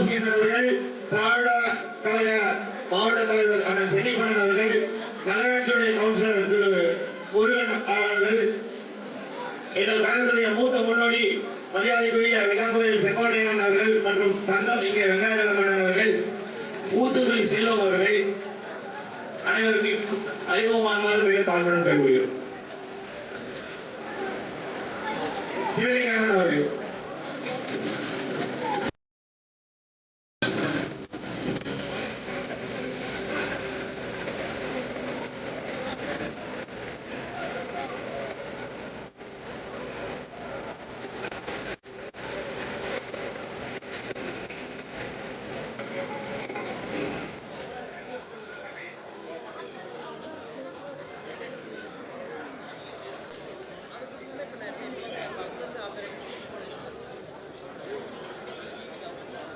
திரு அவர்கள் திராவிட கழக மாவட்ட தலைவர் அண்ணன் சென்னிமணன் அவர்கள் நகராட்சியுடைய கவுன்சிலர் திரு முருகன் அவர்கள் எங்கள் கழகத்துடைய மூத்த முன்னோடி மரியாதைக்குரிய விழாக்கோயில் செங்கோட்டையன் அவர்கள் மற்றும் தங்கம் இங்கே வெங்காயமணன் அவர்கள் ஊத்துக்குடி செல்வம் அவர்கள் அனைவருக்கும் அறிமுகமானவர் மிக தாழ்வுடன் பெறுகிறோம் சிவலிங்கண்ணன் அவர்கள்.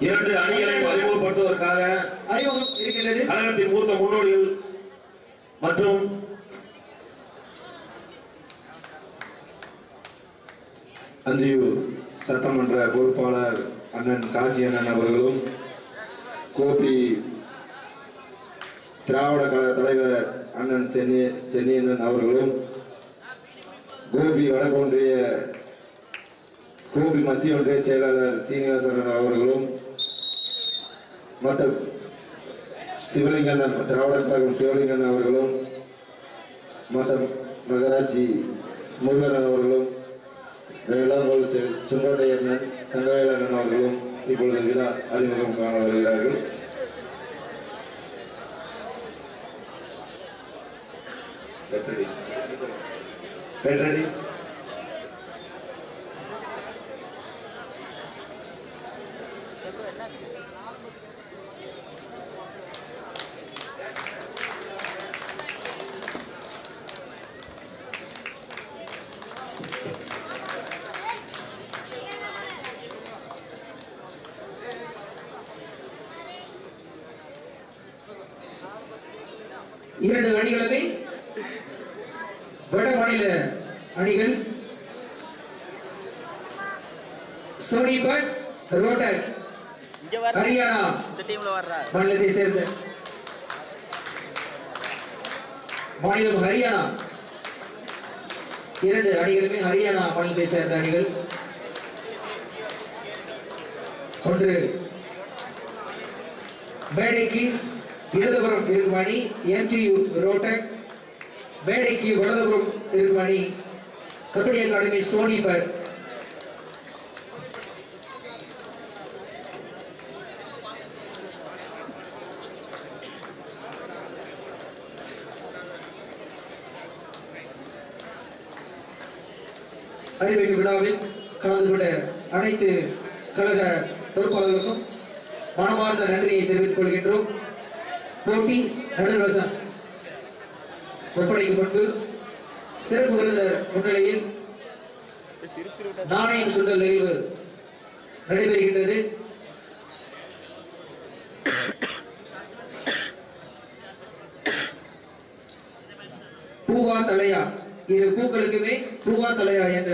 இரண்டு அணிகளை அறிமுகப்படுத்துவதற்காக கழகத்தின் மூத்த முன்னோடிகள் மற்றும் அந்தியூர் சட்டமன்ற பொறுப்பாளர் அண்ணன் காசி அண்ணன் அவர்களும் கோபி திராவிட கழக தலைவர் அண்ணன் சென்னி சென்னியண்ணன் அவர்களும் கோபி வடக்கு கோபி மத்திய ஒன்றிய செயலாளர் சீனிவாசன் அவர்களும் மற்ற சிவலிங்கண்ணன் திராவிட கழகம் சிவலிங்கண்ணன் அவர்களும் மற்ற நகராட்சி முருகன் அவர்களும் இளங்கோல் செ- செங்கோட்டையண்ணன் தங்கவேலண்ணன் அவர்களும் இப்பொழுது விழா அறிமுகம் காண வருகிறார்கள் Get ready. Get இரண்டு அணிகளுமே வட மாநில அணிகள். சோனிபட் ரோட்டக் ஹரியானா மாநிலத்தை சேர்ந்த மாநிலம் ஹரியானா. இரண்டு அணிகளுமே ஹரியானா மாநிலத்தை சேர்ந்த அணிகள். ஒன்று மேடைக்கு இடதுபுறம் இருக்கும் அணி எம்டியு ரோட்டக் மேடைக்கு வலதுபுறம் இருக்கும் அணி கபடி அகாடமி சோனிபர் அறிவிக்கும் விழாவில் கலந்து கொண்ட அனைத்து கழக பொறுப்பாளர்களுக்கும் மனமார்ந்த நன்றியை தெரிவித்துக் கொள்கின்றோம். போட்டி நடுவசம் ஒப்படைக்கப்பட்டு சிறப்பு விருந்தர் முன்னிலையில் நாணயம் சுண்டல் நிகழ்வு நடைபெறுகின்றது. பூவா தலையா இரு பூக்களுக்குமே பூவா தலையா என்ற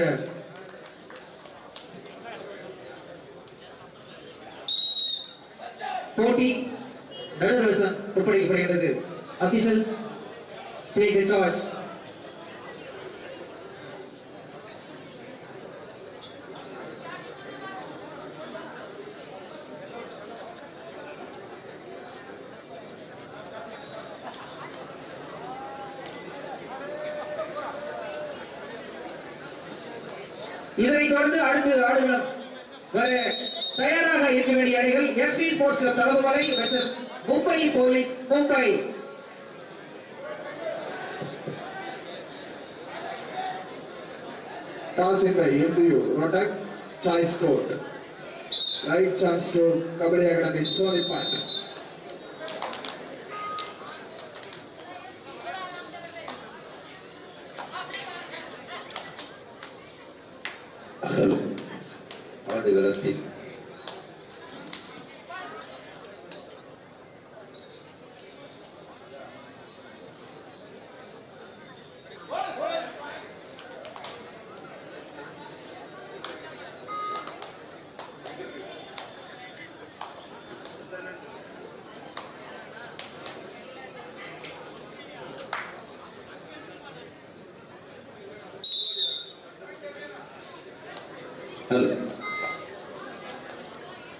போட்டி நடுவரசம் ஒப்படைக்கப்படுகிறது அபிஷியல் டேக் தி சார்ஜ் இதனை தொடர்ந்து அடுத்து ஆடுகளம். தயாராக இருக்க வேண்டிய அணிகள் SV sports club Thalapathi versus Pumpoy Police, Pumpoy. Toss in by MBU, Rotak, Choice Court. Right chance to Kabaddi Academy, Sony Park. Hello.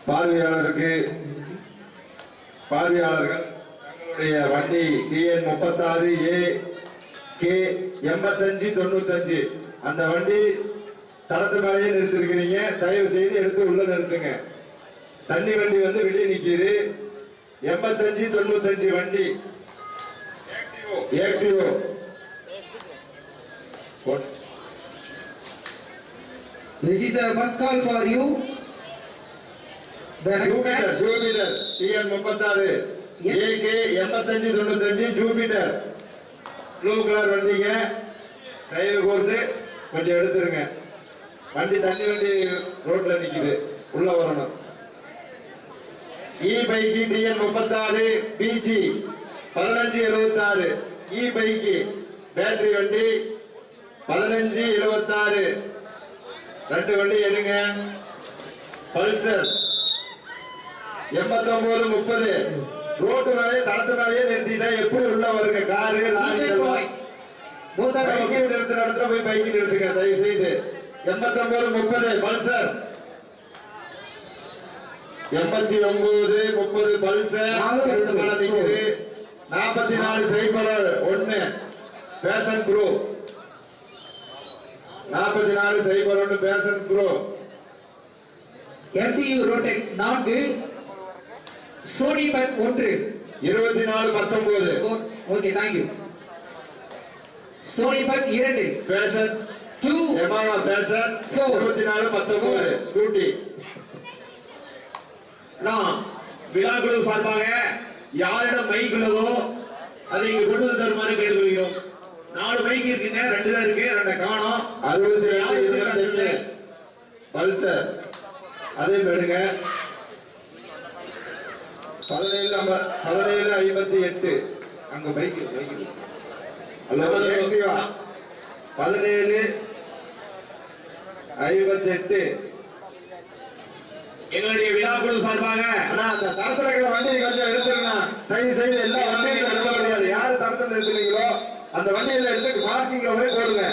பார்வையாளருக்கு பார்வையாளர்கள் தங்களுடைய வண்டி டிஎன் முப்பத்தாறு ஏ கே எண்பத்தஞ்சு தொண்ணூத்தஞ்சு. அந்த வண்டி தளத்து மேலேயே நிறுத்திருக்கிறீங்க. தயவு செய்து எடுத்து உள்ள நிறுத்துங்க. தண்ணி வண்டி வந்து வெளியே நிற்கிது எண்பத்தஞ்சு தொண்ணூத்தஞ்சு வண்டி. Activa This is the first call for you. The next match, TN முப்பத்தாறு. Yes. ஏகே எண்பத்தஞ்சு தொண்ணூத்தஞ்சு ஜூபிட்டர் ப்ளூ கலர் வண்டிங்க. தயவு கூர்ந்து கொஞ்சம் எடுத்துருங்க. வண்டி தண்ணி வண்டி ரோட்ல நிக்குது. உள்ள வரணும். இ பைக்கு டிஎன் முப்பத்தாறு பிஜி பதினஞ்சு எழுபத்தாறு இ பைக்கு பேட்டரி வண்டி பதினஞ்சு எழுபத்தாறு ரெண்டு வண்டி எடுங்க. பல்சர். எண்பத்தொன்பது முப்பது. ரோட்டு மேலே தளத்து மேலேயே நிறுத்திட்டா எப்படி உள்ள வருங்க? Car bike okay. நிறுத்துற இடத்துல போய் பைக்கு நிறுத்துங்க. தயவு செய்து எண்பத்தொன்பது முப்பது பல்சர். எண்பத்தி ஒன்பது முப்பது பல்சர் நாற்பத்தி நாலு சைபர் ஒன்னு பேஷன் ப்ரோ நாற்பத்தி நாலு சைபர் ஒன்னு பேஷன் ப்ரோ MTU Rotec நான்கு சோனிபட் ஒன்று. இருபத்தி நாலு பத்தொன்பது. Okay, thank you. சோனிபட் இரண்டு. பேஷன் டூ எமானா Four. இருபத்தி நாலு பத்தொன்பது ஸ்கூட்டி. நாம் விழாக்குழு சார்பாக யாரிடம் மைக் உள்ளதோ அதை இங்கு கொண்டு வந்து தருமாறு கேட்டுக்கொள்கிறோம். நாலு மைக் இருக்குங்க ரெண்டு தான் இருக்கு ரெண்டை காணோம். அறுபத்தி ரெண்டு இருபத்தி சொல்லு. பல்சர். அதே எடுங்க பதினேழு பதினேழு ஐம்பத்தி எட்டு. அங்க பைக் பைக் ஆக்டிவா பதினேழு ஐம்பத்தி எட்டு. எங்களுடைய விழாக்குழு சார்பாக ஆனா அந்த தரத்துல இருக்கிற வண்டியை கொஞ்சம் எடுத்துருங்க தயவு செய்து எல்லா வண்டியும் எடுக்க முடியாது. யாரு தரத்துல எடுத்துறீங்களோ அந்த வண்டியில எடுத்து பார்க்கிங்ல போய் போடுங்க.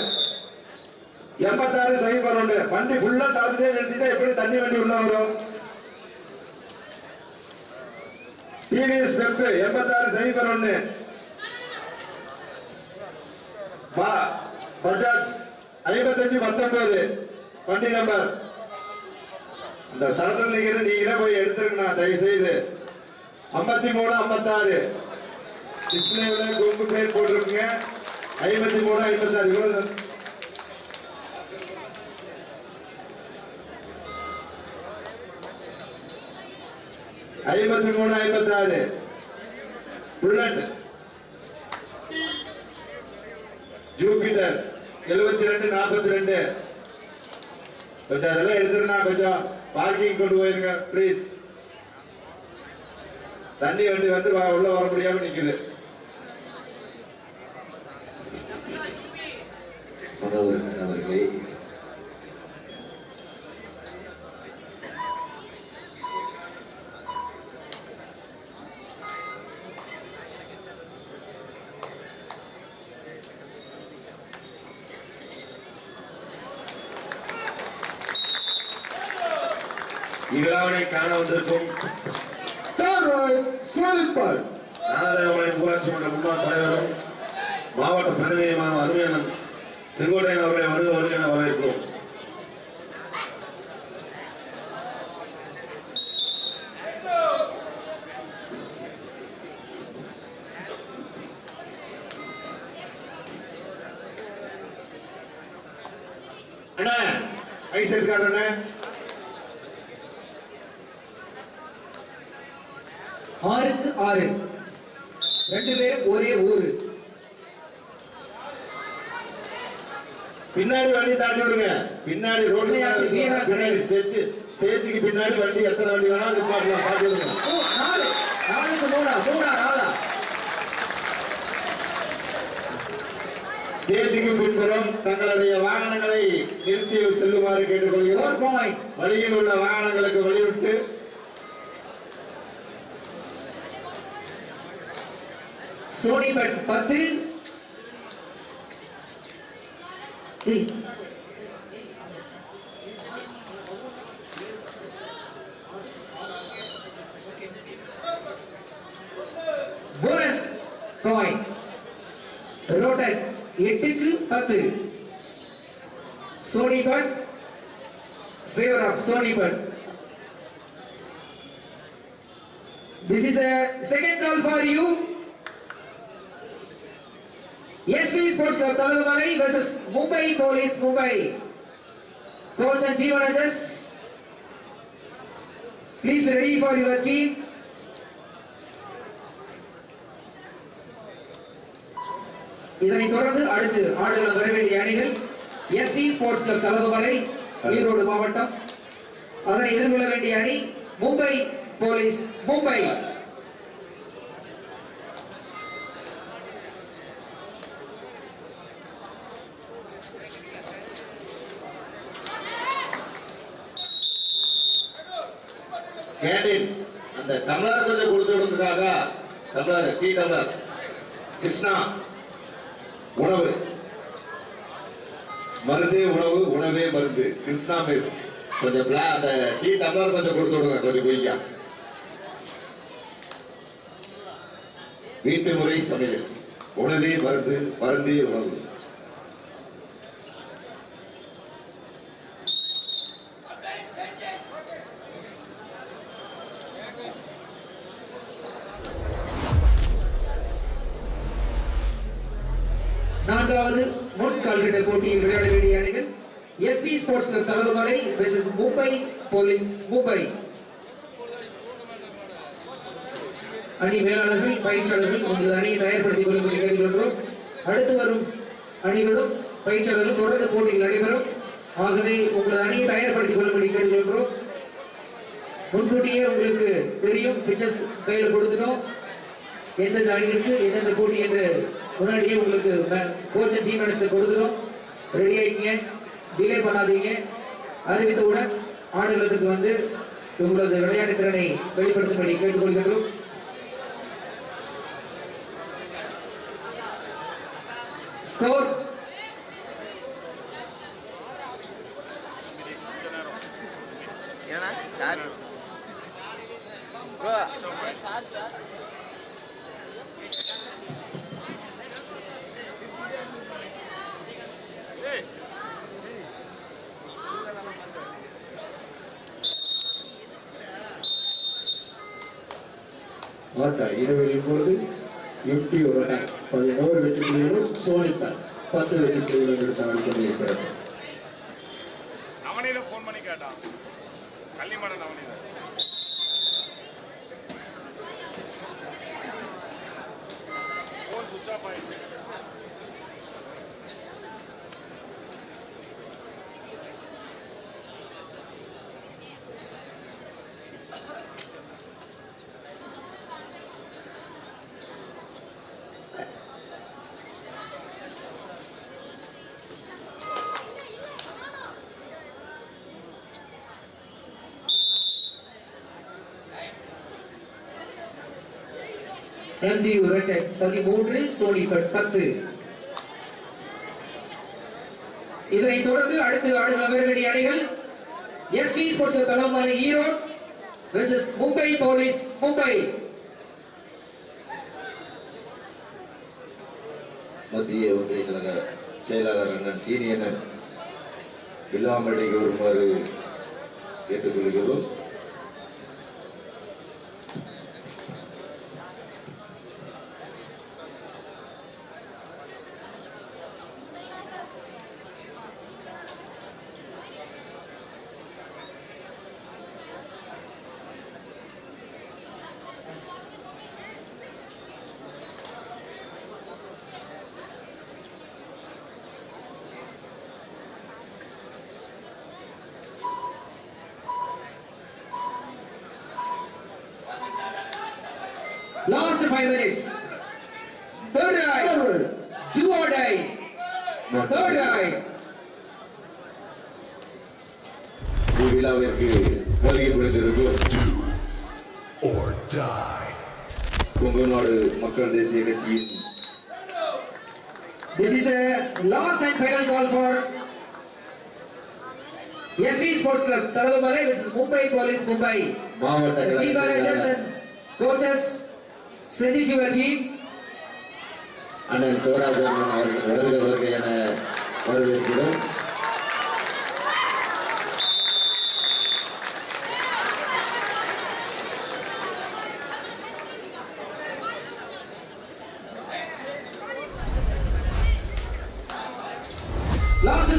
எண்பத்தாறு சைபர் ஒன்று வண்டி ஃபுல்லா தரத்திலே நிறுத்திட்டா எப்படி தண்ணி வண்டி உள்ள வரும்? டிவிஎஸ் பெப் எண்பத்தாறு சைபர் ஒன்று பஜாஜ் ஐம்பத்தஞ்சு பத்தொன்பது. வண்டி நம்பர் அந்த தரத்தில் நிக்கிற நீங்களே போய் எடுத்துருங்கண்ணா தயவு செய்து ஐம்பத்தி மூணு ஐம்பத்தாறு. டிஸ்பிளேல கொங்கு பேர் போட்டிருக்குங்க. ஐம்பத்தி மூணு ஐம்பத்தாறு இவ்வளவு ஐம்பத்தி மூணு ஐம்பத்தாறு. புல்லட். ஜூபிட்டர் எழுபத்தி ரெண்டு நாற்பத்தி ரெண்டு கொஞ்சம் அதெல்லாம் எடுத்துருண்ணா கொஞ்சம் பார்க்கிங் கொண்டு போயிருங்க ப்ளீஸ் தண்ணி வண்டி வந்து உள்ள வர முடியாம நிக்குது. மத உறுப்பினர் அவர்களை இவ்விழாவினை காண வந்திருக்கும். நாகதேவபாளையம் ஊராட்சி மன்ற முன்னாள் தலைவரும் மாவட்ட பிரதிநிதியுமான அருமையனன் செங்கோட்டையன் அவர்களை வருக வருக என வரவேற்கிறோம் அண்ணா ஐஸ் எடுக்காரு அண்ணா ஆறுக்கு ஆறு ரெண்டு பேரும் ஒரே ஊரு பின்னாடி வண்டி தாண்டி விடுங்க பின்னாடி ரோடு. பின்னாடி ஸ்டேஜ் ஸ்டேஜுக்கு பின்னாடி வண்டி எத்தனை வண்டி வேணாலும் நிப்பாட்டலாம் பார்த்து விடுங்க ஓ, நாலு. நாலுக்கு மூணா மூணா நாலா. ஸ்டேஜுக்கு பின்புறம் தங்களுடைய வாகனங்களை நிறுத்தி செல்லுமாறு கேட்டுக்கொள்கிறோம். வழியில் உள்ள வாகனங்களுக்கு வழிவிட்டு. சோனிபட் பத்து. அட்டாக் எட்டுக்கு பத்து Sonipat favour of Sonipat This is a second call for you. SV Sports Club Talagumalai versus Mumbai Police Mumbai. Coach and team managers, please be ready for your team. இதனைத் தொடர்ந்து அடுத்து ஆடுகள வரவேண்டிய அணிகள் SV sports club Thalagumalai Erode மாவட்டம். அதனை எதிர்கொள்ள வேண்டிய அணி மும்பை போலீஸ் மும்பை. கேண்டீன் அந்த தமிழர் கொஞ்சம் கொடுத்து விடுறதுக்காக தமிழர் டீ தமிழர் கிருஷ்ணா உணவு. மருந்தே உணவு உணவே மருந்து. கிருஷ்ணா மெஸ் கொஞ்சம் அந்த டீ டம்ளர் கொஞ்சம் கொடுத்து விடுங்க கொஞ்சம் குயிக்கா வீட்டு முறை சமையல். உணவே மருந்து மருந்தே உணவு நான்காவது முன் கால்கிட்ட போட்டியில் விளையாட வேண்டிய அணிகள் SV Thalarmalai club versus Mumbai police Mumbai அணி மேலாளர்கள் பயிற்சியாளர்கள் உங்களது அணியை தயார்படுத்திக் கொள்ளும்படி கேட்டுக்கொள்கிறோம் அடுத்து வரும் அணிகளும் பயிற்சியாளர்களும் தொடர்ந்து போட்டிகள் நடைபெறும். ஆகவே உங்களது அணியை தயார்படுத்திக் கொள்ளும்படி கேட்டுக்கொள்கிறோம் முன்கூட்டியே உங்களுக்கு தெரியும் பிக்சர்ஸ் கையில் கொடுத்துட்டோம். எந்தெந்த அணிகளுக்கு எந்தெந்த போட்டி என்று முன்னாடியே உங்களுக்கு கோச்சர் டீம் மேனேஜர் கொடுத்துடும் ரெடி ஆகிங்க டிலே பண்ணாதீங்க. அறிவித்தவுடன் ஆடுகளத்துக்கு வந்து உங்களது விளையாட்டு திறனை வெளிப்படுத்தும்படி கேட்டுக்கொள்கின்றோம். ஸ்கோர் ஏன்னா ஆட்ட இடைவெளியின் பொழுது எம்டி ஒரு அட்டாக் பதினோரு வெற்றி புள்ளிகளும் சோனித்தார் பத்து வெற்றி புள்ளிகளும் எடுத்து ஆடிக்கொண்டிருக்கிறது அவனையில ஃபோன் பண்ணி கேட்டான். கள்ளிமடன் அவனையில ஃபோன் சுவிச் ஆஃப் ஆயிடுச்சு எம்டியூ ரெட்டக் பதிமூன்று சோனிபட் பத்து. இதனைத் தொடர்ந்து அடுத்து ஆடும் வேண்டிய அணிகள் SV sports Thalaimalai Erode versus Mumbai police Mumbai. மத்திய ஒன்றிய கழக செயலாளர் அண்ணன் சீனியனர் வில்லாமடைக்கு வருமாறு கேட்டுக்கொள்கிறோம். Last five minutes third raid do or die third raid விழாவிற்கு வருகை புரிந்திருக்கும் or die. கொங்கு நாடு மக்கள் தேசிய கட்சியின் This is a last and final call for SV Sports Club, Talagumalai versus Mumbai Police Mumbai. மாவட்ட The your team. அண்ணன் சிவராஜன் அவர்கள் வருக வருக என வரவேற்கிறோம்.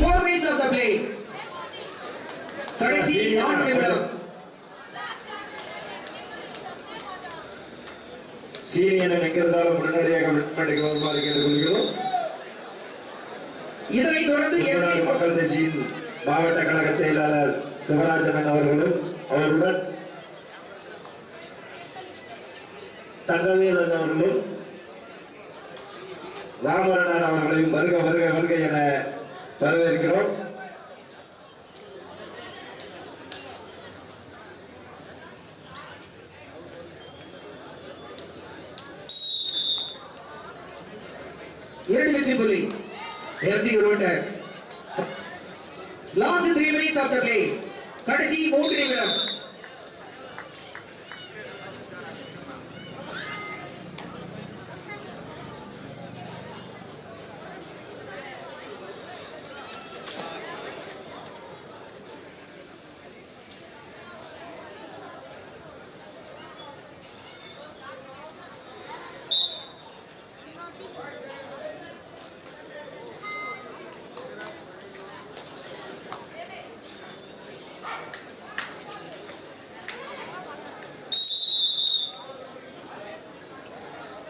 Four minutes of the play கடைசி நான்கு நிமிடம். சீனியன் எங்க இருந்தாலும் உடனடியாக விண்மேடைக்கு வருமாறு கேட்டுக்கொள்கிறோம். இதனைத் தொடர்ந்து மக்கள் கட்சியின் மாவட்ட கழக செயலாளர் சிவராஜன் அவர்களும் அவருடன் தங்கவேலன் அவர்களும் ராமரணன் அவர்களையும் வருக வருக வருக என வரவேற்கிறோம். இரண்டு வெற்றி புள்ளி. எப்படி Rohtak last three minutes of the play கடைசி மூன்று நிமிடம்.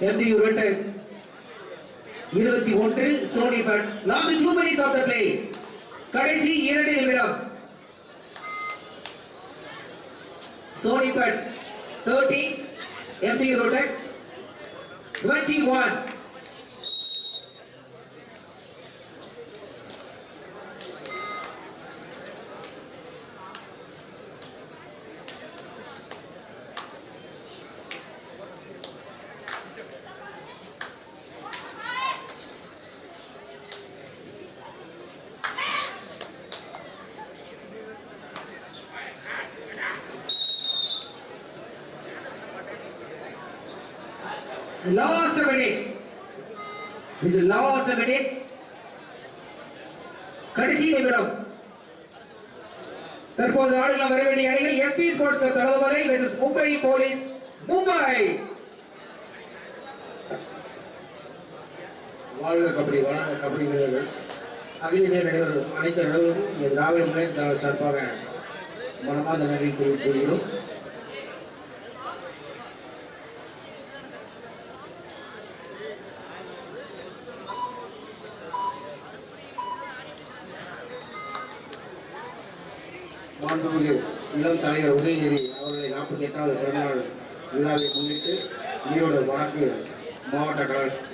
எப்படி ரோட்டர் இருபத்தி ஒன்று Sonipat last two minutes of the play கடைசி இரண்டு நிமிடம். Sonipat thirty empty Rohtak twenty one last minute இது லாஸ்ட் minute. கடைசி நிமிடம். தற்போது ஆடுகளம் வர வேண்டிய அணிகள் எஸ்பி ஸ்போர்ட்ஸ் கலவரை வெர்சஸ் மும்பை போலீஸ் மும்பை வாழ்க கபடி வளர்க கபடி வீரர்கள். அகில இந்திய நடைபெறும் அனைத்து நடைபெறும் இந்த திராவிட முன்னேற்ற சார்பாக மனமாத நன்றி தெரிவித்துக் கொள்கிறோம். இளம் தலைவர் உதயநிதி அவர்களை நாற்பத்தி எட்டாவது பிறந்தநாள் விழாவை முன்னிட்டு ஈரோடு வடக்கு மாவட்ட கழக